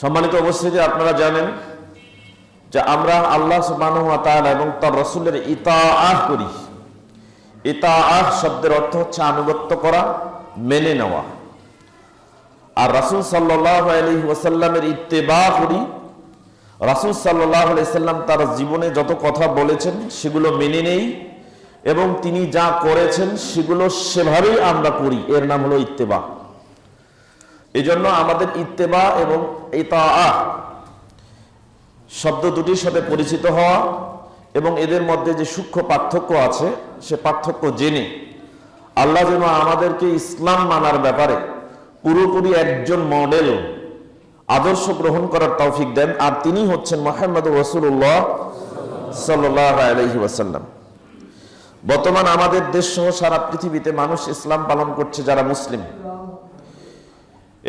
সম্মানিত উপস্থিতি, আপনারা জানেন যে আমরা আল্লাহ সুবহানাহু এবং তার রসুলের ইতাআহ করি। ইতাআহ শব্দের অর্থ হচ্ছে আনুগত্য করা, মেনে নেওয়া। আর রাসূল সাল্লাল্লাহু আলাইহি ওয়াসাল্লামের ইত্তেবা করি। রাসূল সাল্লাল্লাহু আলাইহি সাল্লাম তার জীবনে যত কথা বলেছেন, সেগুলো মেনে নেই এবং তিনি যা করেছেন, সেগুলো সেভাবেই আমরা করি। এর নাম হলো ইত্তেবা। এই জন্য আমাদের ইত্তেবা এবং ইতাআহ শব্দ দুটির সাথে পরিচিত হওয়া এবং এদের মধ্যে যে সূক্ষ্ম পার্থক্য আছে, সে পার্থক্য জেনে আল্লাহ যেন আমাদেরকে ইসলাম মানার ব্যাপারে পুরোপুরি একজন মডেল, আদর্শ গ্রহণ করার তৌফিক দেন। আর তিনি হচ্ছেন মোহাম্মদ রসুল্লাহ সাল্লাহ বর্তমান আমাদের দেশ সহ সারা পৃথিবীতে মানুষ ইসলাম পালন করছে যারা মুসলিম।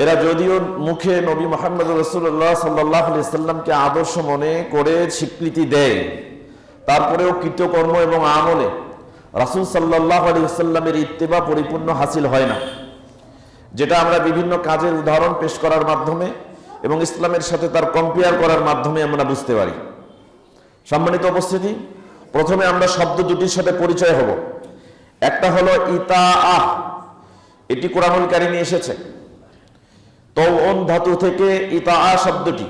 এরা যদিও মুখে নবী মোহাম্মদ রসুল্লাহ সাল্লাহ সাল্লামকে আদর্শ মনে করে স্বীকৃতি দেয়, তারপরেও কৃতকর্ম এবং আমলে রাসুল সাল্লাহ আলী সাল্লামের ইত্তেবা পরিপূর্ণ হাসিল হয় না, যেটা আমরা বিভিন্ন কাজের উদাহরণ পেশ করার মাধ্যমে এবং ইসলামের সাথে তার কম্পেয়ার করার মাধ্যমে আমরা বুঝতে পারি। সম্মানিত উপস্থিতি, প্রথমে আমরা শব্দ দুটির সাথে পরিচয় হব। একটা হলো ইতা আহ এটি কোরআনুল কারিমে এসেছে। তৌন ধাতু থেকে ইতা শব্দটি।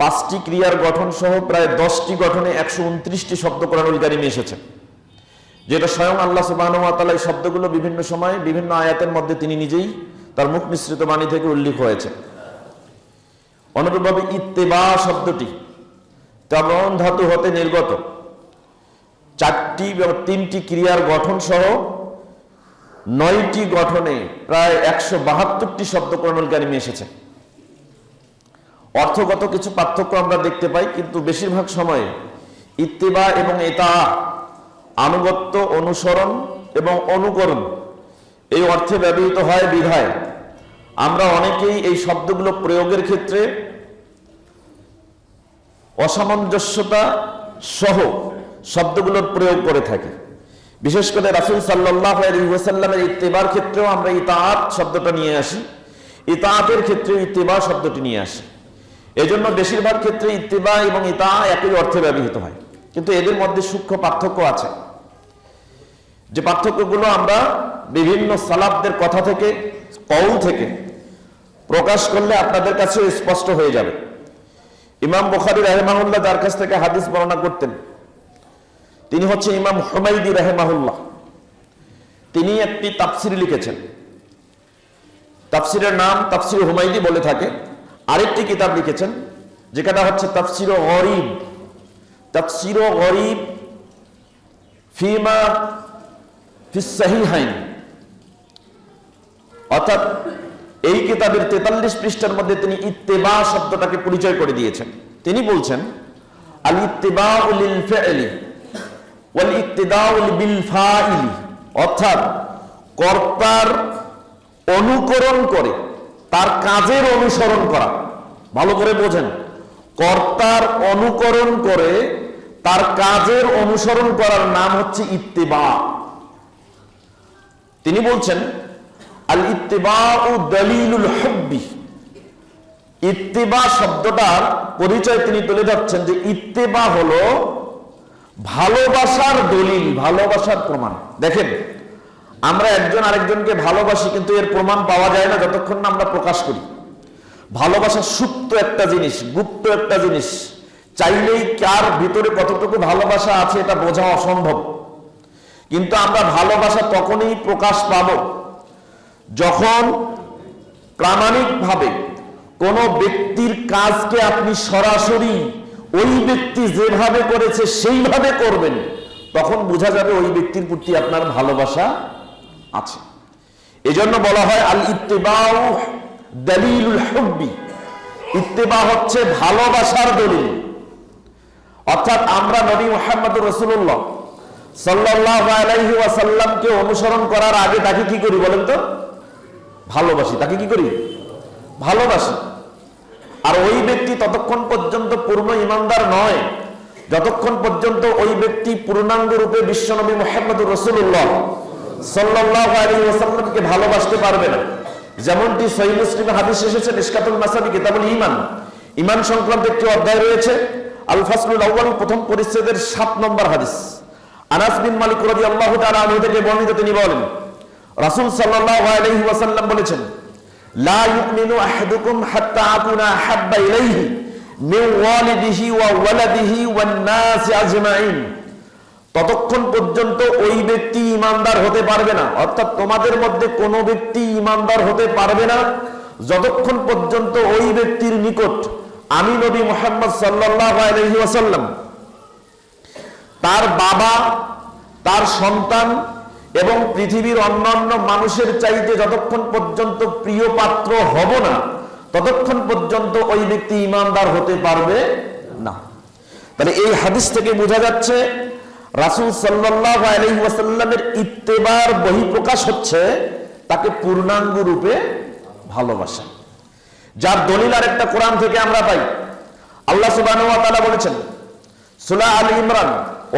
পাঁচটি ক্রিয়ার গঠন সহ প্রায় দশটি গঠনে একশো উনত্রিশটি শব্দ কোরআনুল কারিমে এসেছে। যেটা স্বয়ং আল্লাহ সুবাহ এই শব্দগুলো বিভিন্ন সময় বিভিন্ন আয়াতের মধ্যে তিনি নিজেই তার মুখ মিশ্রিত বাণী থেকে উল্লেখ হয়েছে। অনুরূপভাবে ইত্তেবা শব্দটি তেমন ধাতু হতে নির্গত। চারটি তিনটি ক্রিয়ার গঠন সহ নয়টি গঠনে প্রায় একশো বাহাত্তরটি শব্দ কোরআনুল কারিমে এসেছে। অর্থগত কিছু পার্থক্য আমরা দেখতে পাই, কিন্তু বেশিরভাগ সময়ে ইত্তেবা এবং এটা আনুগত্য, অনুসরণ এবং অনুকরণ এই অর্থে ব্যবহৃত হয় বিধায়। আমরা অনেকেই এই শব্দগুলো প্রয়োগের ক্ষেত্রে অসামঞ্জস্যতা সহ শব্দগুলোর প্রয়োগ করে থাকি। বিশেষ করে রাসুল সাল্লাহ আলহিহাসাল্লামের ইত্তেবার ক্ষেত্রেও আমরা ইতাআত শব্দটা নিয়ে আসি। ইতাআতের ক্ষেত্রে ইত্তেবা শব্দটি নিয়ে আসি। এজন্য বেশিরভাগ ক্ষেত্রে ইত্তেবা এবং ইতা একই অর্থে ব্যবহৃত হয়। কিন্তু এদের মধ্যে সূক্ষ্ম পার্থক্য আছে। যে পার্থক্যগুলো আমরা বিভিন্ন সালাবদের কথা থেকে, কৌল থেকে প্রকাশ করলে আপনাদের কাছে স্পষ্ট হয়ে যাবে। ইমাম বুখারি রাহেমাহুল্লাহ যার কাছ থেকে হাদিস বর্ণনা করতেন তিনি হচ্ছে ইমাম হুমাইদি রাহেমাহুল্লাহ। তিনি একটি তাফসির লিখেছেন। তাফসিরের নাম তাফসির হুমাইদি বলে থাকে। আরেকটি কিতাব লিখেছেন, যেখানে হচ্ছে তাফসির গরিব। তাফসির গরিব ফিমা ফিসাহিহাইন অর্থাৎ এই কিতাবের তেতাল্লিশ পৃষ্ঠার মধ্যে তিনি ইত্তেবা শব্দটাকে পরিচয় করে দিয়েছেন। তিনি বলছেন আল ইত্তেবা লিল ফি'লি। অর্থাৎ কর্তার অনুকরণ করে, তার কাজের অনুসরণ করা। ভালো করে বোঝেন। কর্তার অনুকরণ করে, তার কাজের অনুসরণ করার নাম হচ্ছে ইত্তেবা। তিনি বলছেন আল ইত্তেবা ও দলিলুল হব্বি। ইত্তেবা শব্দটার পরিচয় তিনি তুলে ধরছেন যে ইত্তেবা হলো ভালোবাসার দলিল, ভালোবাসার প্রমাণ। দেখেন, আমরা একজন আরেকজনকে ভালোবাসি কিন্তু এর প্রমাণ পাওয়া যায় না যতক্ষণ না আমরা প্রকাশ করি। ভালোবাসা সুপ্ত একটা জিনিস, গুপ্ত একটা জিনিস। চাইলেই কার ভিতরে কতটুকু ভালোবাসা আছে এটা বোঝা অসম্ভব। কিন্তু আমরা ভালোবাসা তখনই প্রকাশ পাব যখন প্রামাণিকভাবে কোনো ব্যক্তির কাজকে আপনি সরাসরি ওই ব্যক্তি যেভাবে করেছে সেইভাবে করবেন, তখন বোঝা যাবে ওই ব্যক্তির প্রতি আপনার ভালোবাসা আছে। এজন্য বলা হয় আল ইত্তেবাউ দলিলুল ইত্তেবা হচ্ছে ভালোবাসার দলিল। অর্থাৎ আমরা নবী মোহাম্মদ রসুল্লাহ সাল্লাহ আলাইহি ওয়াসাল্লামকে অনুসরণ করার আগে তাকে কি করি বলেন তো? ভালোবাসি। তাকে কি করি? ভালোবাসি। আর ওই ব্যক্তি ততক্ষণ পর্যন্ত পূর্ণ ইমানদার নয়, যতক্ষণ পর্যন্ত ওই ব্যক্তি পূর্ণাঙ্গ রূপে বিশ্বনবী মোহাম্মদ রসুল্লাহ সাল্লাহ আলী ওসাল্লামকে ভালোবাসতে পারবে না। যেমনটি সহি মুসলিম হাদিস এসেছে নিষ্কাতুল মাসাবি, কিতাবুল ইমান ইমান সংক্রান্ত একটি অধ্যায় রয়েছে আল ফাসলুল আউ্বাল প্রথম পরিচ্ছেদের সাত নম্বর হাদিস। আনাস বিন মালিক রাদিয়াল্লাহু তাআলা আনহু থেকে বর্ণিত তিনি বলেন, রাসূল সাল্লাল্লাহু আলাইহি ওয়াসাল্লাম বলেছেন ততক্ষণ পর্যন্ত ওই ব্যক্তি ইমানদার হতে পারবে না। অর্থাৎ তোমাদের মধ্যে কোনো ব্যক্তি ইমানদার হতে পারবে না। যতক্ষণ পর্যন্ত ওই ব্যক্তির নিকট আমি নবী মোহাম্মদ সাল্লাহ তার বাবা, তার সন্তান এবং পৃথিবীর অন্যান্য মানুষের চাইতে যতক্ষণ পর্যন্ত প্রিয় পাত্র হব না, ততক্ষণ পর্যন্ত ওই ব্যক্তি ইমানদার হতে পারবে না। তাহলে এই হাদিস থেকে বোঝা যাচ্ছে, রাসুল সাল্লাহ আলহি ওয়াসাল্লামের ইত্তেবার বহিঃপ্রকাশ হচ্ছে তাকে পূর্ণাঙ্গ রূপে ভালোবাসা। যার দলিল আর একটা কোরআন থেকে আমরা পাই। আল্লাহ সুবাহ বলেছেন সুলা আল ইমরান,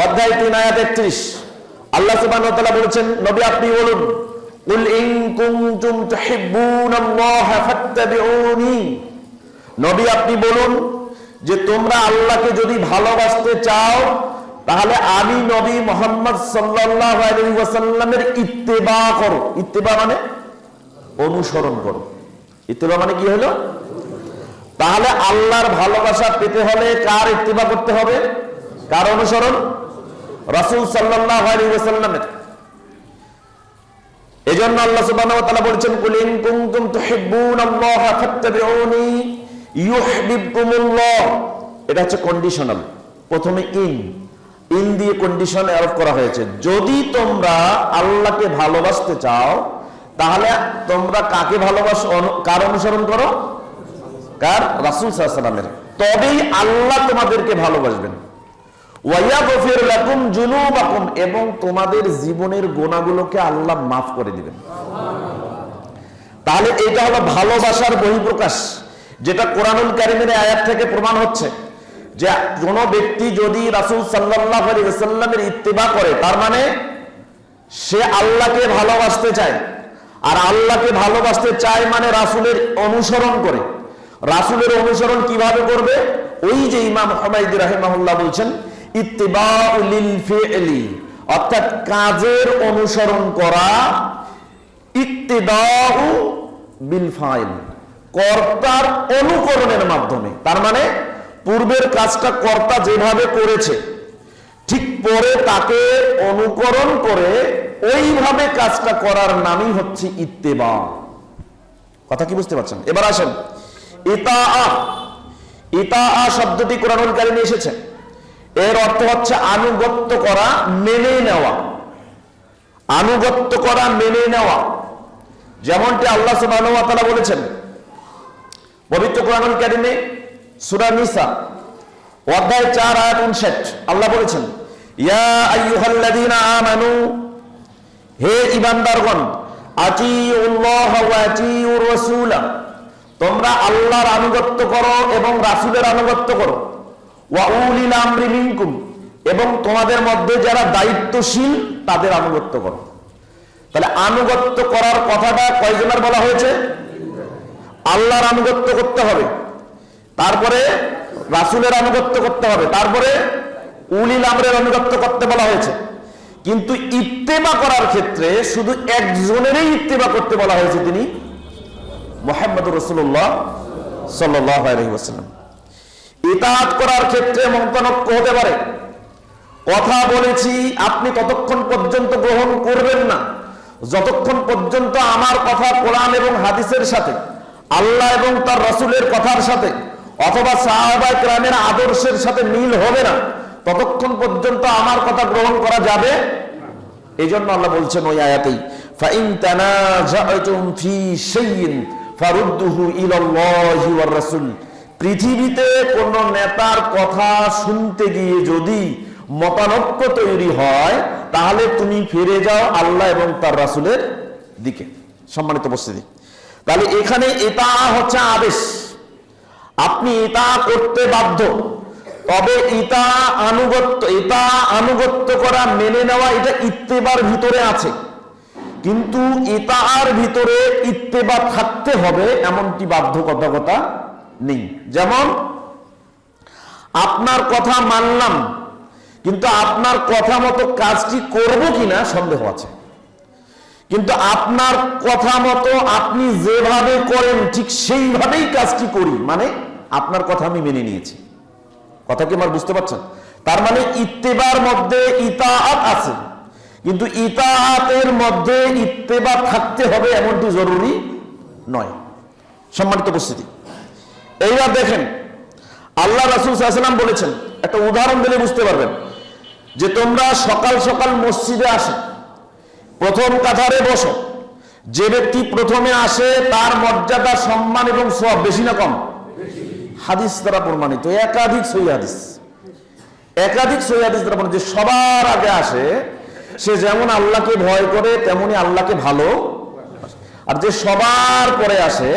অধ্যায় তিন, আয়াত একত্রিশ। আল্লাহ সুবহানাহু ওয়া তাআলা বলেছেন, নবী আপনি বলুন, কুল ইন কুনতুম তুহিব্বুনাল্লাহ ফাত্তাবিউনি। নবী আপনি বলুন যে, তোমরা আল্লাহকে যদি ভালোবাসতে চাও, তাহলে আমি নবী মোহাম্মদ সাল্লাল্লাহু আলাইহি ওয়াসাল্লামের ইত্তেবা করো। ইত্তেবা মানে অনুসরণ করো। ইত্তেবা মানে কি হলো? তাহলে আল্লাহর ভালোবাসা পেতে হলে কার ইত্তেবা করতে হবে? কার অনুসরণ? রাসূল সাল্লাল্লাহু আলাইহি ওয়াসাল্লামের। এজন্য আল্লাহ সুবহানাহু ওয়া তাআলা বলেছেন, কুল ইন ফাত্তাবিউনি ইউহিব্বুকুমুল্লাহ। এটা হচ্ছে কন্ডিশনাল প্রথমে ইন। ইন দিয়ে কন্ডিশন আরোপ করা হয়েছে। যদি তোমরা আল্লাহকে ভালোবাসতে চাও, তাহলে তোমরা কাকে ভালোবাসো? কার অনুসরণ করো? কার? রাসূল ওয়াসাল্লামের তবেই আল্লাহ তোমাদেরকে ভালোবাসবেন। এবং তোমাদের জীবনের গোনাগুলোকে আল্লাহ মাফ করে দিবেন। তাহলে এটা হলো ভালোবাসার বহিঃপ্রকাশ, যেটা কোরআনুল কারিমের আয়াত থেকে প্রমাণ হচ্ছে। যে কোন ব্যক্তি যদি রাসূল সাল্লাল্লাহু আলাইহি ওয়াসাল্লামের ইত্তেবা করে, তার মানে সে আল্লাহকে ভালোবাসতে চায়, আর আল্লাহকে ভালোবাসতে চায় মানে রাসূলের অনুসরণ করে। রাসূলের অনুসরণ কীভাবে করবে? ওই যে ইমাম হুমায়দি রাহিমাহুল্লাহ বলছেন ইত্তিবাউলিল ফি'লি অর্থাৎ কাজের অনুসরণ করা ইত্তিদাউ বিল ফাইল, কর্তার অনুকরণের মাধ্যমে। তার মানে পূর্বের কাজটা কর্তা যেভাবে করেছে, ঠিক পরে তাকে অনুকরণ করে ওইভাবে কাজটা করার নামই হচ্ছে ইত্তেবা কথা কি বুঝতে পারছেন? এবার আসেন। ইতা ইতা শব্দটি কোরআনুল কারিমে এসেছে। এর অর্থ হচ্ছে আনুগত্য করা মেনে নেওয়া। আনুগত্য করা মেনে নেওয়া। যেমনটি আল্লাহ ওয়া বলেছেন, পবিত্র কোরআনুল কারিমে সূরা নিসা, অধ্যায় চার, আয়াত 59 আল্লাহ বলেছেন, ইয়া আইয়ুহাল্লাযীনা আমানু, হে ঈমানদারগণ, আতিউল্লাহ ওয়া আতিউর রাসূলা, তোমরা আল্লাহর আনুগত্য করো এবং রাসূলের আনুগত্য করো। এবং তোমাদের মধ্যে যারা দায়িত্বশীল, তাদের আনুগত্য করো। তাহলে আনুগত্য করার কথাটা কয়জনের বলা হয়েছে? আল্লাহর আনুগত্য করতে হবে। তারপরে রাসূলের আনুগত্য করতে হবে। তারপরে উলিল আমরের আনুগত্য করতে বলা হয়েছে। কিন্তু ইত্তেবা করার ক্ষেত্রে শুধু একজনেরই ইত্তেবা করতে বলা হয়েছে তিনি মোহাম্মদ রসুল্লাহ সাল্লাহ আলহিহাস্লাম ইতাহাত করার ক্ষেত্রে মন্তনক্য হতে পারে। কথা বলেছি, আপনি ততক্ষণ পর্যন্ত গ্রহণ করবেন না। যতক্ষণ পর্যন্ত আমার কথা কোরআন এবং হাদিসের সাথে, আল্লাহ এবং তার রসুলের কথার সাথে, অথবা সাহাবাই ক্রামের আদর্শের সাথে মিল হবে না, ততক্ষণ পর্যন্ত আমার কথা গ্রহণ করা যাবে এই জন্য আল্লাহ বলছেন ওই আয়াতেই ফারুদ্দুহু ইলাল্লাহি রাসূল। পৃথিবীতে কোন নেতার কথা শুনতে গিয়ে যদি মতানক্য তৈরি হয়, তাহলে তুমি ফিরে যাও আল্লাহ এবং তার রাসুলের দিকে। সম্মানিত উপস্থিতি। তাহলে এখানে এটা হচ্ছে আদেশ। আপনি এটা করতে বাধ্য। তবে ইতা আনুগত্য, এটা আনুগত্য করা, মেনে নেওয়া, এটা ইত্তেবার ভিতরে আছে। কিন্তু ইতার ভিতরে ইত্তেবা থাকতে হবে, এমনটি বাধ্যবাধকতা নেই। যেমন, আপনার কথা মানলাম, কিন্তু আপনার কথা মতো কাজটি করব কিনা সন্দেহ আছে। কিন্তু আপনার কথা মতো আপনি যেভাবে করেন, ঠিক সেইভাবেই কাজটি করি মানে আপনার কথা আমি মেনে নিয়েছি। কথা কি আমার বুঝতে পারছেন? তার মানে ইত্তেবার মধ্যে ইতাআত আছে, কিন্তু ইতাআতের মধ্যে ইত্তেবা থাকতে হবে এমনটি জরুরি নয়। সম্মানিত উপস্থিতি। এইবার দেখেন, আল্লাহ রাসুল সাল্লাম বলেছেন, একটা উদাহরণ দিলে বুঝতে পারবেন, যে তোমরা সকাল সকাল মসজিদে আসো, প্রথম কাতারে বসো, যে ব্যক্তি প্রথমে আসে তার মর্যাদা, সম্মান এবং সব বেশি না কম? হাদিস দ্বারা প্রমাণিত, একাধিক সই হাদিস। একাধিক সই হাদিস দ্বারা যে সবার আগে আসে, সে যেমন আল্লাহকে ভয় করে, তেমনি আল্লাহকে ভালো আর যে সবার পরে আসে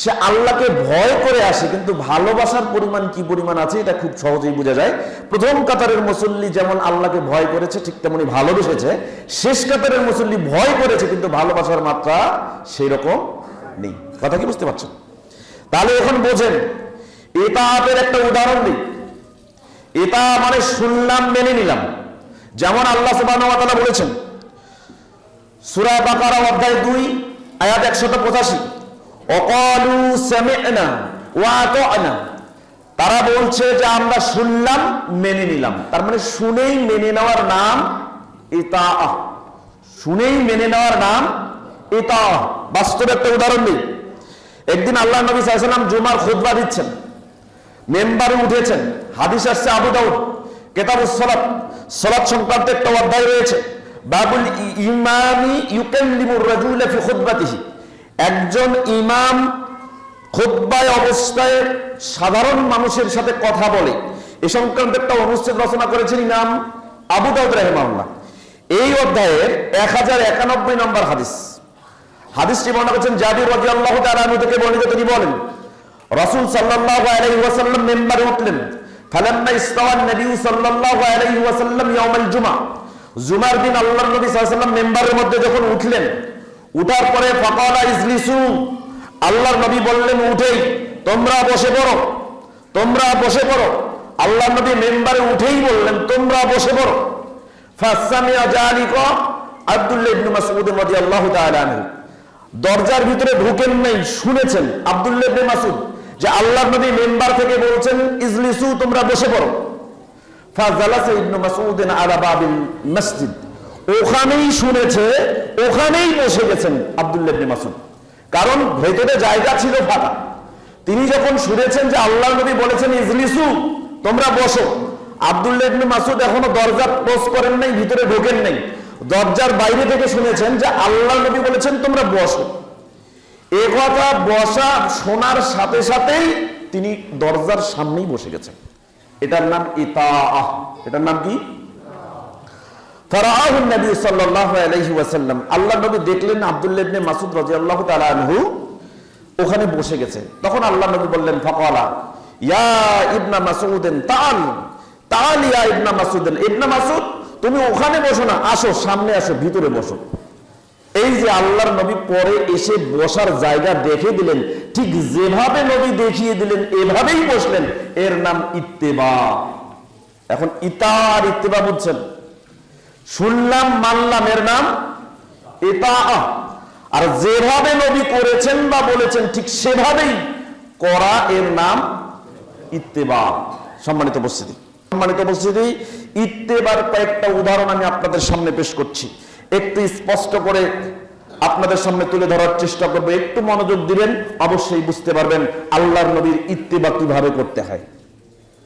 সে আল্লাহকে ভয় করে আসে, কিন্তু ভালোবাসার পরিমাণ কি পরিমাণ আছে এটা খুব সহজেই বোঝা যায়। প্রথম কাতারের মুসল্লি যেমন আল্লাহকে ভয় করেছে, ঠিক তেমনি ভালোবেসেছে। শেষ কাতারের মুসল্লি ভয় করেছে, কিন্তু ভালোবাসার মাত্রা সেই রকম নেই। কথা কি বুঝতে পারছেন? তাহলে এখন বোঝেন এটা আপের একটা উদাহরণ দিই। এটা মানে শুনলাম মেনে নিলাম। যেমন আল্লাহ ওয়া বলেছেন, সূরা বাকারা অধ্যায় দুই, আয়াত একশত পঁচাশি। তারা বলছে যে আমরা শুনলাম, মেনে নিলাম। তার মানে শুনেই মেনে নেওয়ার নাম ইতা শুনেই মেনে নেওয়ার নাম ইতা বাস্তব একটা উদাহরণ দিই। একদিন আল্লাহ নবী সাল্লাম জুমার খুতবা দিচ্ছেন। মেম্বারে উঠেছেন। হাদিস আসছে আবু দাউদ। কেতাবুস সালাত সংক্রান্ত একটা অধ্যায় রয়েছে। বাবুল ই- ইমামি ইউকাল্লিমুর রাজুল ফি খুতবাতিহি। একজন ইমাম খুতবায় অবস্থায় সাধারণ মানুষের সাথে কথা বলে। এ সংক্রান্ত একটা অনুচ্ছেদ রচনা করেছেন ইমাম আবু দাউদ রাহিমাহুল্লাহ। এই অধ্যায়ের এক হাজার একানব্বই নম্বর হাদিস। হাদিসটি বর্ণনা করেছেন জাবির রাদিয়াল্লাহু তাআলা আনহু থেকে বর্ণিত তিনি বলেন, রাসূল সাল্লাল্লাহু আলাইহি ওয়াসাল্লাম মিম্বারে উঠলেন। ফালাম্মা ইস্তাওয়া নবী সাল্লাল্লাহু আলাইহি ওয়াসাল্লাম ইয়াউমাল জুমআ জুমার দিন আল্লাহর নবী সাল্লাল্লাহু আলাইহি ওয়াসাল্লাম মিম্বারের মধ্যে যখন উঠলেন উঠার পরে ফাকালা ইজলিসু। আল্লাহর নবী বললেন উঠেই তোমরা বসে পড়ো, তোমরা বসে পড়ো। আল্লাহর নবী মেম্বারে উঠেই বললেন, তোমরা বসে পড়ো। দরজার ভিতরে ঢুকেন নাই, শুনেছেন আব্দুল্লাহ ইবনে মাসউদ যে আল্লাহর নবী মেম্বার থেকে বলছেন, ইজলিসু, তোমরা বসে পড়ো। ফাজালাসা ইবনে মাসউদ আলা বাবিল মসজিদ। ওখানেই শুনেছে, ওখানেই বসে গেছেন আব্দুল্লাহ ইবনে মাসউদ। কারণ ভেতরে জায়গা ছিল ফাঁকা। তিনি যখন শুনেছেন যে আল্লাহ নবী বলেছেন, ইজলিসু, তোমরা বসো। আব্দুল্লাহ ইবনে মাসুদ এখনও দরজা ক্লোজ করেন নাই, ভিতরে ঢোকেন নাই। দরজার বাইরে থেকে শুনেছেন যে আল্লাহ নবী বলেছেন, তোমরা বসো। এ কথা বসা শোনার সাথে সাথেই তিনি দরজার সামনেই বসে গেছেন। এটার নাম ইতাআহ। এটার নাম কি? ফারাআহু নবী সাল্লাল্লাহু আলাইহি ওয়াসাল্লাম। আল্লাহ নবী দেখলেন ইবনে মাসুদ রাদিয়াল্লাহু তাআলা আনহু ওখানে বসে গেছে। তখন আল্লাহ নবী বললেন ইয়া ইবনা মাসউদিন তাআল তাআল ইয়া ইবনা মাসউদিন ইবনা মাসউদ তুমি ওখানে বসো না, আসো, সামনে আসো, ভিতরে বসো। এই যে আল্লাহর নবী পরে এসে বসার জায়গা দেখে দিলেন, ঠিক যেভাবে নবী দেখিয়ে দিলেন, এভাবেই বসলেন। এর নাম ইত্তেবা। এখন ইতার ইত্তেবা বুঝছেন? শুনলাম, মানলাম, এর নাম ইতা আর যেভাবে নবী করেছেন বা বলেছেন, ঠিক সেভাবেই করা এর নাম ইত্তেবা। সম্মানিত উপস্থিতি। সম্মানিত উপস্থিতি, ইত্তেবার কয়েকটা উদাহরণ আমি আপনাদের সামনে পেশ করছি। একটু স্পষ্ট করে আপনাদের সামনে তুলে ধরার চেষ্টা করব। একটু মনোযোগ দিবেন, অবশ্যই বুঝতে পারবেন আল্লাহর নবীর ইত্তেবা কীভাবে করতে হয়।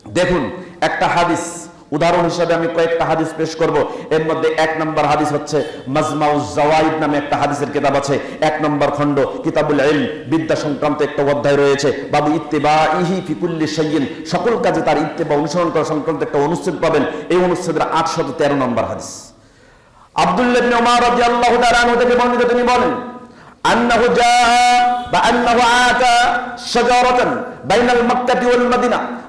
দেখুন, একটা হাদিস। উদাহরণ হিসাবে আমি কয়েকটা হাদিস পেশ করব। এর মধ্যে এক নম্বর হাদিস হচ্ছে মাজমাউজ জাওয়াইদ নামে একটা হাদিসের কিতাব আছে। এক নম্বর খণ্ড, কিতাবুল ইলম, বিদ্যা সংক্রান্ত একটা অধ্যায় রয়েছে। বাবু ইত্তেবা ইহি ফিকুল্লি শাইয়িন সকল কাজে তার ইত্তেবা অনুসরণ করা সংক্রান্ত একটা অনুচ্ছেদ পাবেন। এই অনুচ্ছেদের আটশত তেরো নম্বর হাদিস। আব্দুল্লাহ ইবনে ওমর রাদিয়াল্লাহু তাআলা থেকে বর্ণিত তিনি বলেন, আন্নাহু জা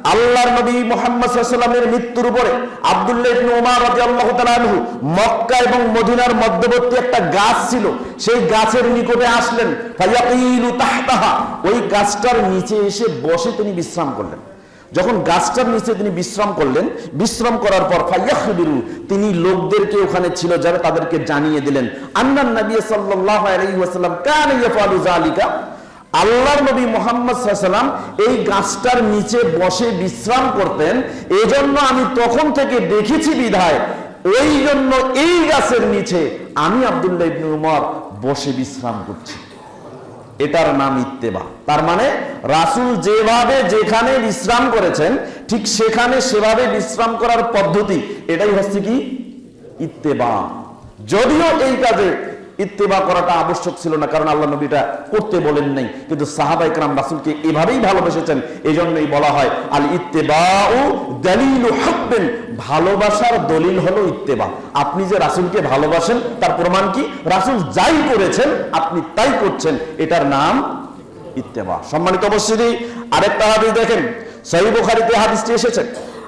আল্লাহর নবী মুহাম্মদ আলাইহি মৃত্যুর পরে আব্দুল্লাহ ইবনে ওমর রাদিয়াল্লাহু তাআলা আনহু মক্কা এবং মদিনার মধ্যবর্তী একটা গাছ ছিল। সেই গাছের নিকটে আসলেন। ফায়াকিলু তাহতাহা। ওই গাছটার নিচে এসে বসে তিনি বিশ্রাম করলেন। যখন গাছটার নিচে তিনি বিশ্রাম করলেন, বিশ্রাম করার পর ফাইয়াখবিরু তিনি লোকদেরকে ওখানে ছিল যারা তাদেরকে জানিয়ে দিলেন, আন্নান নবী সাল্লাল্লাহু আলাইহি ওয়াসাল্লাম কান ইয়াফালু যালিকা? আল্লাহর নবী মোহাম্মদ সাল্লাম এই গাছটার নিচে বসে বিশ্রাম করতেন, এজন্য আমি তখন থেকে দেখেছি বিধায়, ওই জন্য এই গাছের নিচে আমি আব্দুল্লাহ ইবনে উমর বসে বিশ্রাম করছি। এটার নাম ইত্তেবা। তার মানে রাসুল যেভাবে যেখানে বিশ্রাম করেছেন, ঠিক সেখানে সেভাবে বিশ্রাম করার পদ্ধতি, এটাই হচ্ছে কি? ইত্তেবা। যদিও এই কাজে ইত্তেবা করাটা আবশ্যক ছিল না, কারণ আল্লাহ নবীটা করতে বলেন নাই। কিন্তু সাহাবাই কালাম রাসুলকে এভাবেই ভালোবেসেছেন এই জন্যই বলা হয় আল ইত্তেবা ও দলিল হকবেন ভালোবাসার দলিল হলো ইত্তেবা। আপনি যে রাসুলকে ভালোবাসেন, তার প্রমাণ কি? রাসুল যাই করেছেন, আপনি তাই করছেন, এটার নাম ইত্তেবা। সম্মানিত অবশ্যই আরেকটা হাদিস দেখেন, সহিহ বুখারীতে হাদিসটি এসেছে,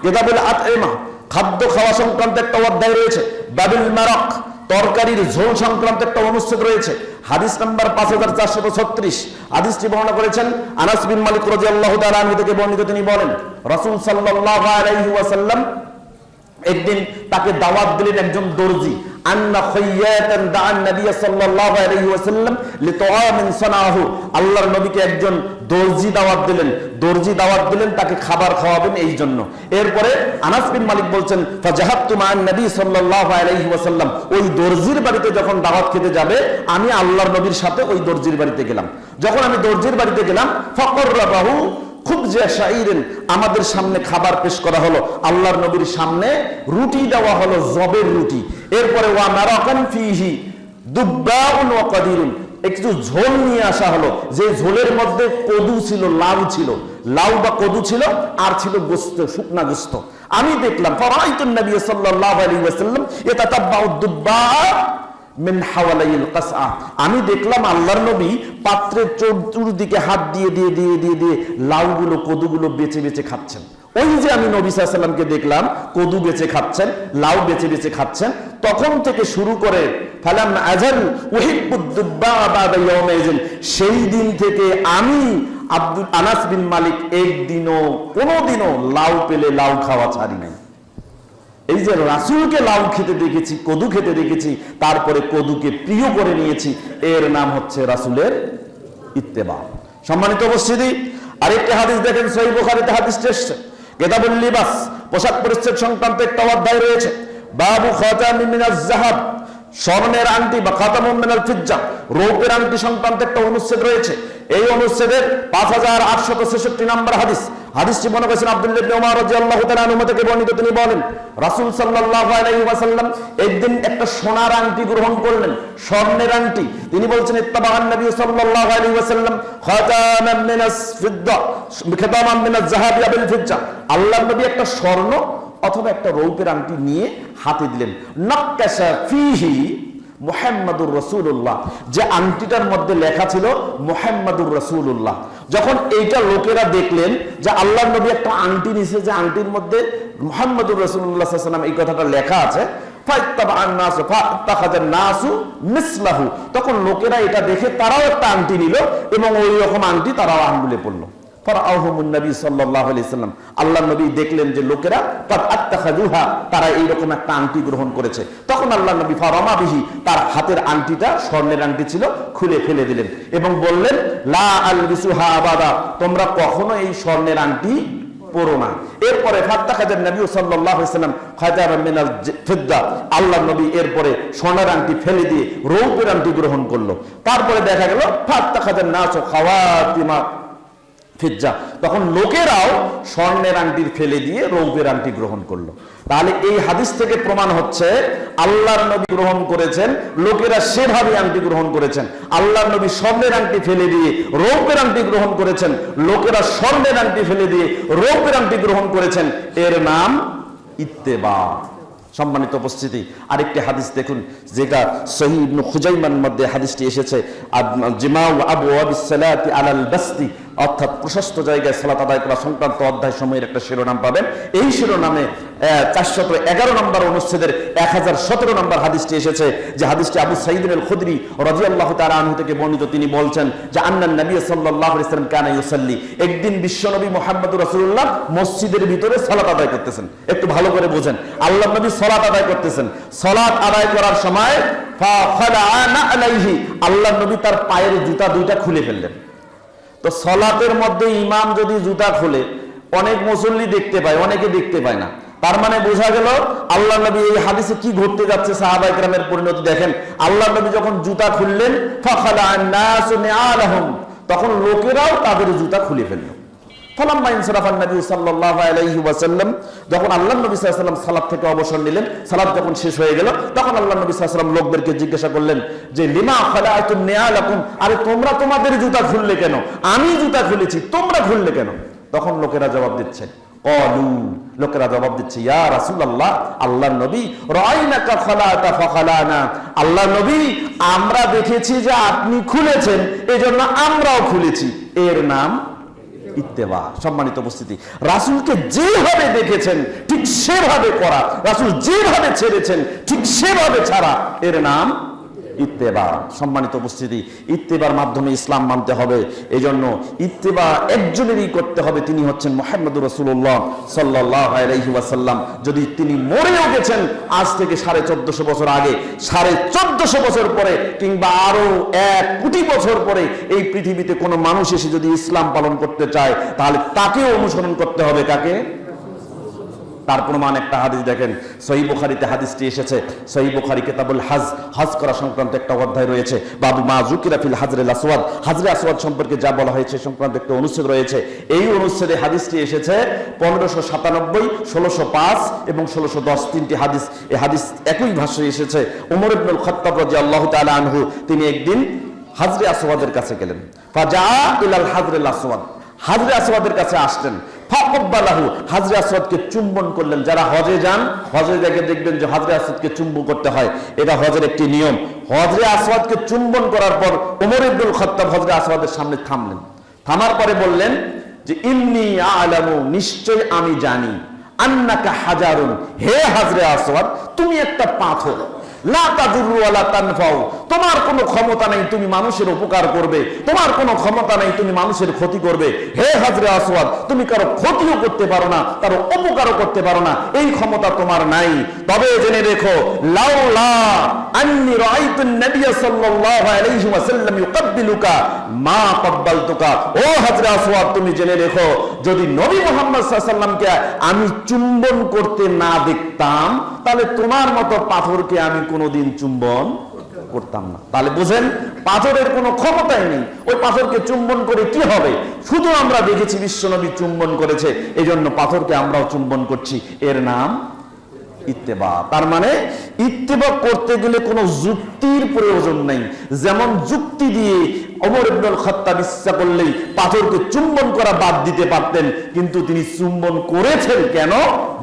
কেতাবুল আতইমা, খাদ্য খাওয়া সংক্রান্ত একটা অধ্যায় রয়েছে, বাবিল মারাক তরকারির ঝোল সংক্রান্ত একটা অনুচ্ছেদ রয়েছে। হাদিস নাম্বার পাঁচ হাজার চারশো ছত্রিশ। হাদিসটি বর্ণনা করেছেন আনাস বিন মালিক রাজি আল্লাহ থেকে বর্ণিত তিনি বলেন, রসুল সাল্লাহ আলাইহি ওয়াসাল্লাম একদিন তাকে দাওয়াত দিলেন একজন দর্জি আল্লাহর নবীকে একজন দর্জি দাওয়াত দিলেন, দর্জি দাওয়াত দিলেন, তাকে খাবার খাওয়াবেন এই জন্য। এরপরে আনাস মালিক বলছেন নবী ওই দর্জির বাড়িতে যখন দাওয়াত খেতে যাবে, আমি আল্লাহর নবীর সাথে ওই দর্জির বাড়িতে গেলাম। যখন আমি দর্জির বাড়িতে গেলাম, ফাকররাবাহু খুব যে শাইরেন, আমাদের সামনে খাবার পেশ করা হলো, আল্লাহর নবীর সামনে রুটি দেওয়া হলো, জবের রুটি। এরপরে, ওয়া নারাকান ফিহি দুব্বাউন ওয়া কাদিরুন। একটু ঝোল নিয়ে আসা হলো, যে ঝোলের মধ্যে কদু ছিল, লাউ ছিল। লাউ বা কদু ছিল, আর ছিল গোস্ত, শুকনা গোস্ত। আমি দেখলাম, ফরাইতুন নবী সাল্লাল্লাহু আলাইহি ওয়াসাল্লাম ইয়াতাতাব্বাউ দুব্বা আমি দেখলাম আল্লাহর নবী পাত্রের চতুর্দিকে হাত দিয়ে দিয়ে দিয়ে দিয়ে দিয়ে লাউগুলো, কদুগুলো বেছে বেছে খাচ্ছেন। ওই যে আমি নবী সাল্লামকে দেখলাম, কদু বেছে খাচ্ছেন, লাউ বেছে বেছে খাচ্ছেন, তখন থেকে শুরু করে সেই দিন থেকে আমি আব্দুল আনাস বিন মালিক একদিনও, কোনোদিনও লাউ পেলে লাউ খাওয়া ছাড়ি নাই। এই যে রাসুলকে লাউ খেতে দেখেছি, কদু খেতে দেখেছি, তারপরে কদুকে প্রিয় করে নিয়েছি, এর নাম হচ্ছে রাসুলের ইত্তেবা। সম্মানিত উপস্থিতি, আরেকটি হাদিস দেখেন সহি বুখারীতে হাদিসটি এসছে। কেতাবুল লিবাস, পোশাক পরিচ্ছেদ সংক্রান্ত একটা অধ্যায় রয়েছে। বাবু খাতামি মিনাজ জাহাব স্বর্ণের আংটি বা খাতামুম মিনাল ফিজ্জা রৌপের আংটি সংক্রান্ত একটা অনুচ্ছেদ রয়েছে। এই অনুচ্ছেদের পাঁচ হাজার আটশত ছেষট্টি নম্বর হাদিস হাদিসটি মনে করেছেন ওমর বর্ণিত, তিনি বলেন একদিন একটা সোনার আংটি গ্রহণ করলেন, স্বর্ণের আংটি। তিনি বলছেন নবী নবী একটা স্বর্ণ অথবা একটা রৌপের আংটি নিয়ে হাতে দিলেন। নাক্কাশা ফিহি মোহাম্মদুর রসুল্লাহ যে আংটিটার মধ্যে লেখা ছিল মোহাম্মদুর রসুল্লাহ যখন এইটা লোকেরা দেখলেন যে আল্লাহ নবী একটা আংটি নিছে, যে আংটির মধ্যে মোহাম্মদুর রসুল্লাহাম এই কথাটা লেখা আছে তখন লোকেরা এটা দেখে তারাও একটা আংটি নিল এবং ওই রকম আংটি তারাও আঙ্গুলে পড়ল। আল্লাহ নবী দেখলেন যে লোকেরা তারা এইরকম একটা আংটি গ্রহণ করেছে। তখন আল্লাহ নবী ফারমাবিহি তার হাতের আংটিটা, স্বর্ণের আংটি ছিল, খুলে ফেলে দিলেন এবং বললেন তোমরা কখনো এই স্বর্ণের আংটি পড়ো না। এরপরে আল্লাহ নবী এরপরে আংটি ফেলে দিয়ে রৌপের আংটি গ্রহণ করল। তারপরে দেখা গেল ফাত্তা খাজার নাচ খাওয়াতিমা ফিজ্জা। তখন লোকেরাও স্বর্ণের আংটির ফেলে দিয়ে রৌপের আংটি গ্রহণ করল। তাহলে এই হাদিস থেকে প্রমাণ হচ্ছে, আল্লাহর নবী গ্রহণ করেছেন, লোকেরা সেভাবে আংটি গ্রহণ করেছেন। আল্লাহর নবী স্বর্ণের আংটি ফেলে দিয়ে রৌপের আংটি গ্রহণ করেছেন। লোকেরা স্বর্ণের আংটি ফেলে দিয়ে রৌপের আংটি গ্রহণ করেছেন। এর নাম ইত্তেবা। সম্মানিত উপস্থিতি, আরেকটি হাদিস দেখুন, যেটা সহি ইবনু খুজাইমান মধ্যে হাদিসটি এসেছে জিমাউ আবু আবিসালাতি আলাল বাস্তি অর্থাৎ প্রশস্ত জায়গায় সালাত আদায় করা সংক্রান্ত অধ্যায় সময়ের একটা শিরোনাম পাবেন। এই শিরোনামে চারশত এগারো নম্বর অনুচ্ছেদের এক হাজার সতেরো নম্বর হাদিসটি এসেছে, যে হাদিসটি আবু সাইদিন খুদরি রাজি আল্লাহ তারা আনহু থেকে বর্ণিত। তিনি বলছেন যে আন্নান নবী সাল্লাহ ইসলাম কানা ইউসাল্লি। একদিন বিশ্বনবী মোহাম্মদ রসুল্লাহ মসজিদের ভিতরে সালাত আদায় করতেছেন। একটু ভালো করে বোঝেন। আল্লাহ নবী সলাত আদায় করতেছেন। সলাত আদায় করার সময় আল্লাহ নবী তার পায়ের জুতা দুইটা খুলে ফেললেন। তো সলাতের মধ্যে ইমাম যদি জুতা খুলে, অনেক মুসল্লি দেখতে পায়, অনেকে দেখতে পায় না। তার মানে বোঝা গেল, আল্লাহ নবী এই হাদিসে কি ঘটতে যাচ্ছে সাহাবাই গ্রামের পরিণতি দেখেন। আল্লাহ নবী যখন জুতা খুললেন তখন লোকেরাও তাদের জুতা খুলে ফেলল। নবী ওয়াসাল্লাম যখন আল্লাহ নবী সালাত থেকে অবসর নিলেন যখন শেষ হয়ে গেল, তখন আল্লাহ নবী ওয়াসাল্লাম লোকদেরকে জিজ্ঞাসা করলেন যে, লিমা আরে, তোমরা তোমাদের জুতা খুললে কেন? আমি জুতা খুলেছি, তোমরা খুললে কেন? তখন লোকেরা জবাব দিচ্ছে, কলু। লোকেরা জবাব দিচ্ছে, ইয়া নবী আল্লাহ নবী, আমরা দেখেছি যে আপনি খুলেছেন, এজন্য আমরাও খুলেছি। এর নাম ইত্তেবা, সম্মানিত উপস্থিতি। রাসুলকে যেভাবে দেখেছেন, ঠিক সেভাবে করা। রাসুল যেভাবে ছেড়েছেন, ঠিক সেভাবে ছাড়া। এর নাম ইত্তেবা, সম্মানিত উপস্থিতি, ইত্তেবার মাধ্যমে ইসলাম মানতে হবে। এই জন্য ইত্তেবা একজনেরই করতে হবে, তিনি হচ্ছেন মোহাম্মদ রসুল্লাহ সাল্লাহ আলহিবাসাল্লাম যদি তিনি মরেও গেছেন, আজ থেকে সাড়ে চোদ্দশো বছর আগে, সাড়ে চোদ্দশো বছর পরে, কিংবা আরও এক কোটি বছর পরে এই পৃথিবীতে কোনো মানুষ এসে যদি ইসলাম পালন করতে চায়, তাহলে তাকেও অনুসরণ করতে হবে কাকে? তার প্রমাণ একটা হাদিস দেখেন। সহি বুখারিতে হাদিসটি এসেছে। সহি বুখারি কেতাবুল হাজ, হজ করা সংক্রান্ত একটা অধ্যায় রয়েছে। বাবু মা জুকিরা ফিল হাজরে আসওয়াদ হাজরে আসওয়াদ সম্পর্কে যা বলা হয়েছে সংক্রান্ত একটা অনুচ্ছেদ রয়েছে। এই অনুচ্ছেদে হাদিসটি এসেছে পনেরোশো সাতানব্বই, ষোলোশো পাঁচ এবং ষোলোশো দশ তিনটি হাদিস। এই হাদিস একই ভাষায় এসেছে। উমর ইবনুল খত্তাব রাজি আল্লাহ তাআলা আনহু, তিনি একদিন হাজরে আসওয়াদের কাছে গেলেন। ফাজা ইলাল হাজরে আসওয়াদ হাজরে আসওয়াদের কাছে আসলেন চুম্বন করলেন। যারা হজে যান, হজে দেখে দেখবেন যে হাজরে আসওয়াদকে চুম্বন করতে হয়। এটা হজের একটি নিয়ম। হজরে আসওয়াদকে চুম্বন করার পর ওমর ইবনুল খাত্তাব হজরে আসওয়াদের সামনে থামলেন। থামার পরে বললেন যে, ইন্নি আলামু, নিশ্চয় আমি জানি। আন্নাকা হাজারুন। হে হাজরে আসওয়াদ তুমি একটা পাথর। তোমার কোনো ক্ষমতা নেই, তুমি মানুষের উপকার করবে। তোমার কোনো ক্ষমতা নেই, তুমি মানুষের ক্ষতি করবে। হে হাজরে আসওয়াদ, তুমি কারও ক্ষতিও করতে পারো না, কারও উপকারও করতে পারো না। এই ক্ষমতা তোমার নাই। তবে জেনে রেখো যদি নবী আমি চুম্বন করতে না দেখতাম তাহলে তোমার মতো পাথরকে আমি কোনোদিন চুম্বন করতাম না। তাহলে বুঝেন, পাথরের কোনো ক্ষমতাই নেই। ওই পাথরকে চুম্বন করে কি হবে? শুধু আমরা দেখেছি বিশ্বনবী চুম্বন করেছে এই জন্য পাথরকে আমরাও চুম্বন করছি। এর নাম ইত্তেবা। তার মানে ইত্তেবা করতে গেলে কোনো যুক্তির প্রয়োজন নেই। যেমন যুক্তি দিয়ে অমর ইবনুল খাত্তাব ইচ্ছা করলেই পাথরকে চুম্বন করা বাদ দিতে পারতেন, কিন্তু তিনি চুম্বন করেছেন কেন?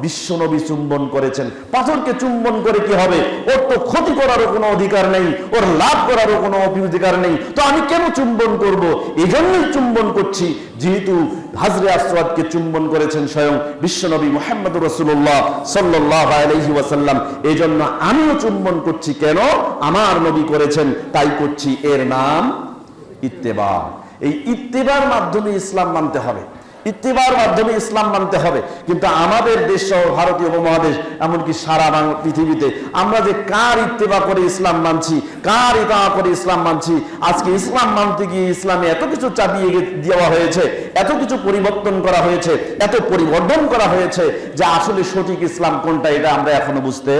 বিশ্বনবী চুম্বন করেছেন। পাথরকে চুম্বন করে কি হবে? ওর তো ক্ষতি করারও কোনো অধিকার নেই, ওর লাভ করারও কোনো অধিকার নেই। তো আমি কেন চুম্বন করব? এই জন্যই চুম্বন করছি, যেহেতু হাজরে আসওয়াদকে চুম্বন করেছেন স্বয়ং বিশ্বনবী মোহাম্মদ রসুল্লাহ সাল্লাহ আলহি ওয়াসাল্লাম। এই জন্য আমিও চুম্বন করছি কেন? আমার নবী করেছেন, তাই করছি। এর নাম ইত্তেবা এই ইত্তেবার মাধ্যমে ইসলাম মানতে হবে। ইত্তেবার মাধ্যমে ইসলাম মানতে হবে। কিন্তু আমাদের দেশ সহ ভারতীয় উপমহাদেশ, এমনকি সারা পৃথিবীতে, আমরা যে কার ইত্তেবা করে ইসলাম মানছি, কার ইতা করে ইসলাম মানছি, আজকে ইসলাম মানতে গিয়ে ইসলামে এত কিছু চাপিয়ে দেওয়া হয়েছে, এত কিছু পরিবর্তন করা হয়েছে, এত পরিবর্তন করা হয়েছে যে আসলে সঠিক ইসলাম কোনটা, এটা আমরা এখনও বুঝতে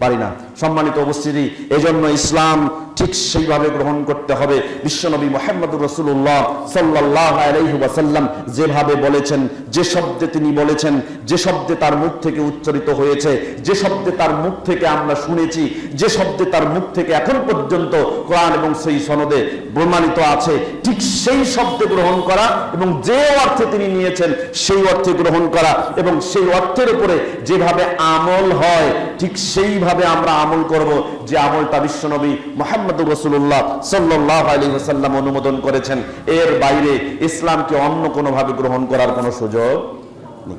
পারি না। সম্মানিত উপস্থিতি, এজন্য ইসলাম ঠিক সেইভাবে গ্রহণ করতে হবে। বিশ্বনবী মোহাম্মদুর রসুল্লাহ সাল্লাহ আলাইহি ওয়াসাল্লাম যেভাবে বলেছেন, যে শব্দে তিনি বলেছেন, যে শব্দে তার মুখ থেকে উচ্চারিত হয়েছে, যে শব্দে তার মুখ থেকে আমরা শুনেছি, যে শব্দে তার মুখ থেকে এখন পর্যন্ত কোরআন এবং সেই সনদে প্রমাণিত আছে, ঠিক সেই শব্দে গ্রহণ করা এবং যে অর্থে তিনি নিয়েছেন, সেই অর্থে গ্রহণ করা এবং সেই অর্থের উপরে যেভাবে আমল হয়, ঠিক সেইভাবে আমরা আমল করব, যে আমলটা বিশ্বনবী মোহাম্মদ রসুল্লাহ সাল্লাহ আলী সাল্লাম অনুমোদন করেছেন। এর বাইরে ইসলামকে অন্য কোনোভাবে গ্রহণ করার কোনো সুযোগ নেই।